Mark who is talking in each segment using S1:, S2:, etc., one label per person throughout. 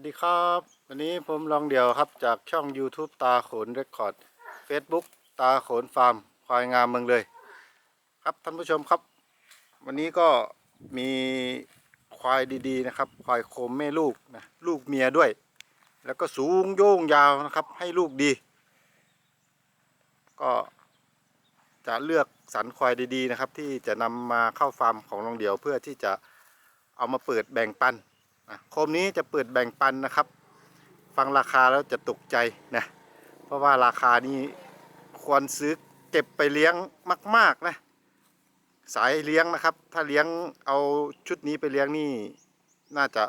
S1: สดีครับ วันนี้ผมลองเดี่ยวครับจากช่อง YouTube ตาโขนเรคคอร์ด Facebook ตาโขนฟาร์มควายงามเมืองเลย ครับท่านผู้ชมครับ วันนี้ก็มีควายดีๆนะครับ ควายโคมแม่ลูกนะลูกเมียด้วย แล้วก็สูงโย่งยาวนะครับ ให้ลูกดี ก็จะเลือกสรรควายดีๆนะครับ ที่จะนำมาเข้าฟาร์มของลองเดี่ยวเพื่อที่จะเอามาเปิดแบ่งปัน นะโคมนี้จะเปิดแบ่งปันนะครับ ฟังราคาแล้วจะตกใจนะเพราะว่าราคานี้ควรซื้อเก็บไปเลี้ยงมาก ๆนะสายเลี้ยงนะครับ ถ้าเลี้ยงเอาชุดนี้ไปเลี้ยงนี่น่าจะ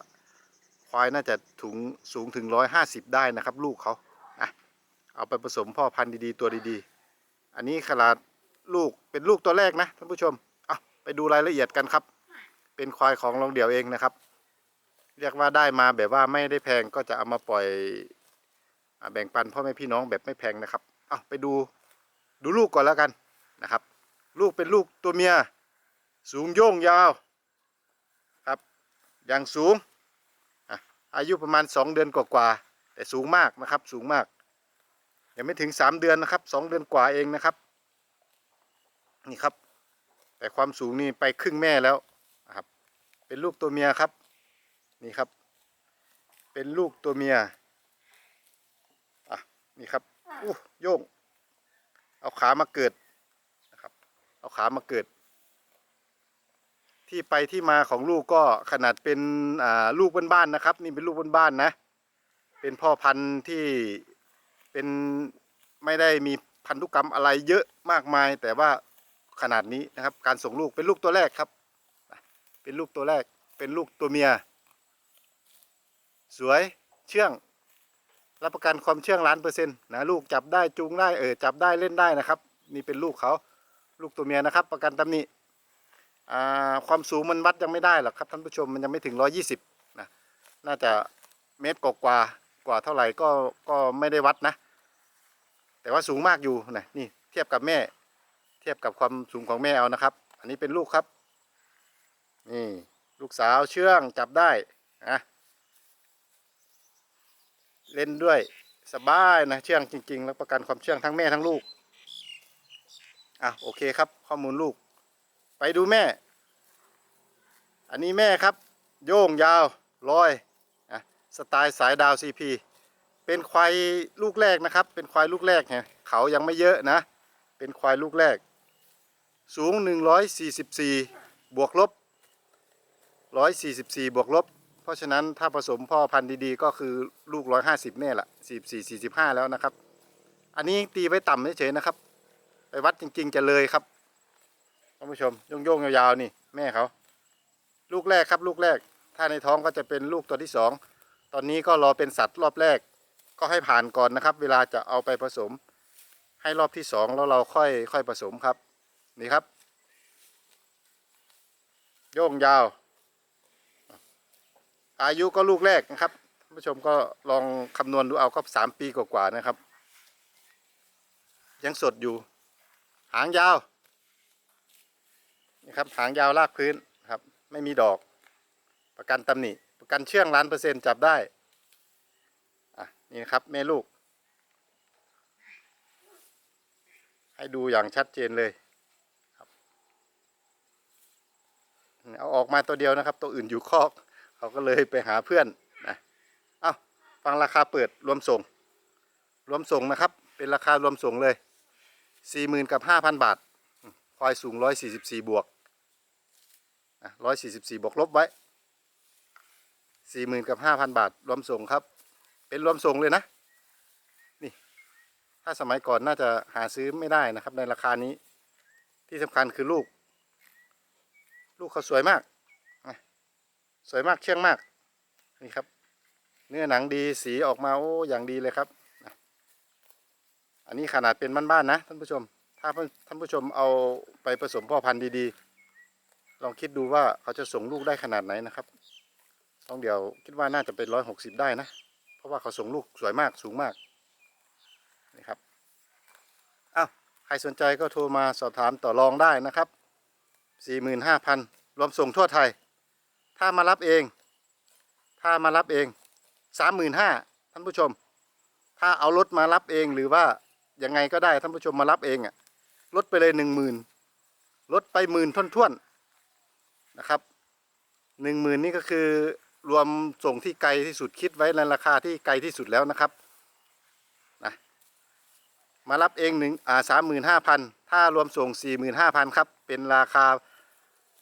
S1: ควายน่าจะถุงสูงถึงร้อยห้าสิบได้นะครับ ลูกเขาอะเอาไปผสมพ่อพันธุ์ดีๆ ตัวดีๆ อันนี้ขนาดลูกเป็นลูกตัวแรกนะท่านผู้ชมอะไปดูรายละเอียดกันครับ เป็นควายของรองเดี่ยวเองนะครับ เรียกว่าได้มาแบบว่าไม่ได้แพงก็จะเอามาปล่อยอแบ่งปันพ่อแม่พี่น้องแบบไม่แพงนะครับเอาไปดูดูลูกก่อนแล้วกันนะครับ ลูกเป็นลูกตัวเมีย สูงโย่งยาวครับอย่างสูงอะอายุประมาณ 2 เดือนกว่าๆแต่สูงมากนะครับสูงมากยังไม่ถึง 3 เดือนนะครับ 2 เดือนกว่าเองนะครับนี่ครับ แต่ความสูงนี่ไปครึ่งแม่แล้วนะครับเป็นลูกตัวเมียครับ นี่ครับ เป็นลูกตัวเมียอะนี่ครับอู้โยงเอาขามาเกิดนะครับ เอาขามาเกิด ที่ไปที่มาของลูกก็ขนาดเป็นอ่าลูกบ้านๆนะครับ นี่เป็นลูกบ้านๆนะ เป็นพ่อพันธุ์ที่เป็นไม่ได้มีพันธุกรรมอะไรเยอะมากมาย แต่ว่าขนาดนี้นะครับ การส่งลูกเป็นลูกตัวแรกครับ เป็นลูกตัวแรกเป็นลูกตัวเมีย สวยเชื่อง รับประกันความเชื่องล้านเปอร์เซ็นต์นะลูกจับได้จูงได้เออจับได้เล่นได้นะครับ นี่เป็นลูกเขาลูกตัวเมียนะครับ ประกันตำหนิอ่าความสูงมันวัดยังไม่ได้หรอกครับท่านผู้ชมมันยังไม่ถึงร้อยี่สิบนะน่าจะเมตรกว่ากว่าเท่าไหร่ก็ก็ไม่ได้วัดนะ แต่ว่าสูงมากอยู่นะนี่เทียบกับแม่ เทียบกับความสูงของแม่เอานะครับ อันนี้เป็นลูกครับ นี่ ลูกสาวเชื่องจับได้นะ เล่นด้วยสบายนะเชื่องจริง ๆ แล้วประกันความเชื่องทั้งแม่ทั้งลูกอะโอเคครับ ข้อมูลลูก ไปดูแม่ อันนี้แม่ครับ โย่งยาวลอยอะสไตล์สายดาวซีพีเป็นควายลูกแรกนะครับ เป็นควายลูกแรกไงเขายังไม่เยอะนะ เป็นควายลูกแรก สูง 144 บวกลบ 144 บวกลบ ราะฉะนั้นถ้าผสมพ่อพันธุ์ดีๆ ก็คือลูก 150แน่ละ44 45 แล้วนะครับ อันนี้ตีไว้ต่ำเฉยๆนะครับ ไปวัดจริงๆจะเลยครับท่านผู้ชมโยงๆยาวๆนี่แม่เขา ลูกแรกครับลูกแรก ถ้าในท้องก็จะเป็นลูกตัวที่สองตอนนี้ก็รอเป็นสัตว์รอบแรก ก็ให้ผ่านก่อนนะครับ เวลาจะเอาไปผสม ให้รอบที่สองแล้วเราค่อยค่อยผสมครับ นี่ครับ โยงยาว อายุก็ลูกแรกนะครับท่านผู้ชมก็ลองคำนวณดูเอาก็สามปีกว่าๆนะครับ ยังสดอยู่ หางยาวนี่ครับหางยาวลากพื้นครับ ไม่มีดอก ประกันตำหนิประกันเชื่องล้านเปอร์เซ็นต์จับได้อะนี่นะครับแม่ลูก ให้ดูอย่างชัดเจนเลยเอาออกมาตัวเดียวนะครับ ตัวอื่นอยู่คอก เขาก็เลยไปหาเพื่อนนะเอ้าฟังราคาเปิดรวมส่ง รวมส่งนะครับ เป็นราคารวมส่งเลยสี่หมื่นกับห้าพันบาทควายสูงร้อยสี่สิบสี่บวกร้อยสี่สิบสี่บวกลบไว้สี่หมื่นกับห้าพันบาท รวมส่งครับ เป็นรวมส่งเลยนะ นี่ ถ้าสมัยก่อนน่าจะหาซื้อไม่ได้นะครับ ในราคานี้ ที่สำคัญคือลูก ลูกเขาสวยมาก สวยมากเชื่องมาก นี่ครับ เนื้อหนังดีสีออกมาโอ้อย่างดีเลยครับ อันนี้ขนาดเป็นบ้านๆนะท่านผู้ชม ถ้าท่านผู้ชมเอาไปผสมพ่อพันธุ์ดีๆ ลองคิดดูว่าเขาจะส่งลูกได้ขนาดไหนนะครับต้องเดี๋ยวคิดว่าน่าจะเป็นร้อยหกสิบได้นะ เพราะว่าเขาส่งลูกสวยมากสูงมากนี่ครับอ้าวใครสนใจก็โทรมาสอบถามต่อรองได้นะครับสี่หมื่นห้าพันรวมส่งทั่วไทย ถ้ามารับเอง ถ้ามารับเองสามหมื่นห้าท่านผู้ชม ถ้าเอารถมารับเองหรือว่ายังไงก็ได้ท่านผู้ชมมารับเองอะลดไปเลยหนึ่งหมื่นลดไปหมื่นท่วนๆนนะครับหนึ่งหมื่นนี่ก็คือรวมส่งที่ไกลที่สุดคิดไว้ในราคาที่ไกลที่สุดแล้วนะครับนะมารับเองหนึ่งอ่าสามหมื่นห้าพันถ้ารวมส่งสี่หมื่นห้าพันครับ เป็นราคา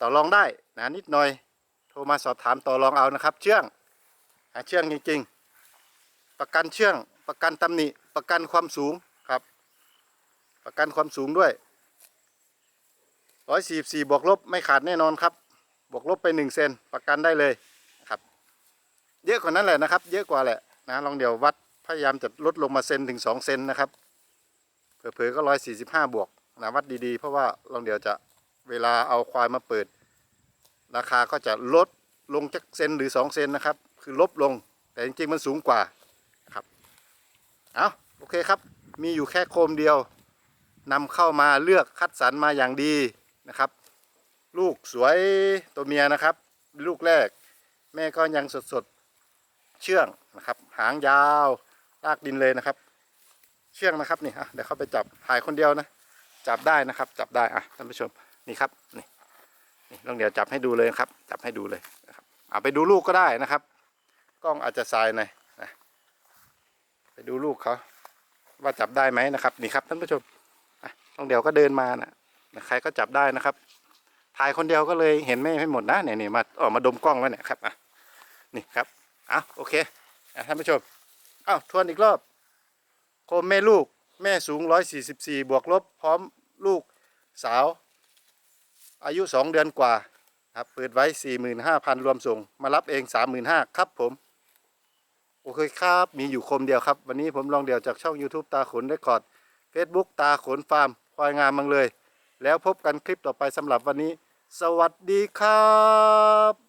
S1: ต่อรองได้นะนิดหน่อย รมาสอบถามต่อรองเอานะครับ เชื่องหาเชื่องจริงๆ ประกันเชื่อง ประกันตำหนิ ประกันความสูงครับ ประกันความสูงด้วยร้อยสี่สี่บวกลบไม่ขาดแน่นอนครับ บวกลบไปหนึ่งเซนประกันได้เลยครับ เยอะกว่านั้นแหละนะครับ เยอะกว่าแหละนะลองเดี๋ยววัดพยายามจะลดลงมาเซนถึงสองเซนนะครับเผลอๆก็ร้อยสี่สิบห้าบวกนะวัดดีๆ เพราะว่าลองเดี๋ยวจะเวลาเอาควายมาเปิด ราคาก็จะลดลงจักเซนหรือสองเซนนะครับ คือลบลงแต่จริงๆมันสูงกว่าครับเอาโอเคครับ มีอยู่แค่โคมเดียวนำเข้ามาเลือกคัดสรรมาอย่างดีนะครับ ลูกสวยตัวเมียนะครับ ลูกแรก แม่ก็ยังสดๆเชื่องนะครับ หางยาวลากดินเลยนะครับ เชื่องนะครับนี่อะเดี๋ยวเข้าไปจับถ่ายคนเดียวนะจับได้นะครับ จับได้อะท่านผู้ชมนี่ครับนี่ นี่ลองเดี๋ยวจับให้ดูเลยครับ จับให้ดูเลยนะครับเอาไปดูลูกก็ได้นะครับ กล้องอาจจะสายหน่อยนะไปดูลูกเขาว่าจับได้ไหมนะครับ นี่ครับท่านผู้ชมลองเดี๋ยวก็เดินมานะใครก็จับได้นะครับ ถ่ายคนเดียวก็เลยเห็นไม่ไม่หมดนะเนี่ยนี่มาออกมาดมกล้องแล้วเนี่ยครับอะนี่ครับอะโอเคอะท่านผู้ชมอ้าวทวนอีกรอบโคมแม่ลูกแม่สูง 144 บวกลบ พร้อมลูกสาว อายุ 2 เดือนกว่าครับเปิดไว้ 45,000 รวมส่ง มารับเอง 35,000ครับผม โอเคครับ มีอยู่คมเดียวครับ วันนี้ผมลองเดี่ยวจากช่อง YouTube ตาขนได้กอด Facebook ตาขนฟาร์มควายงามมังเลย แล้วพบกันคลิปต่อไปสำหรับวันนี้ สวัสดีครับ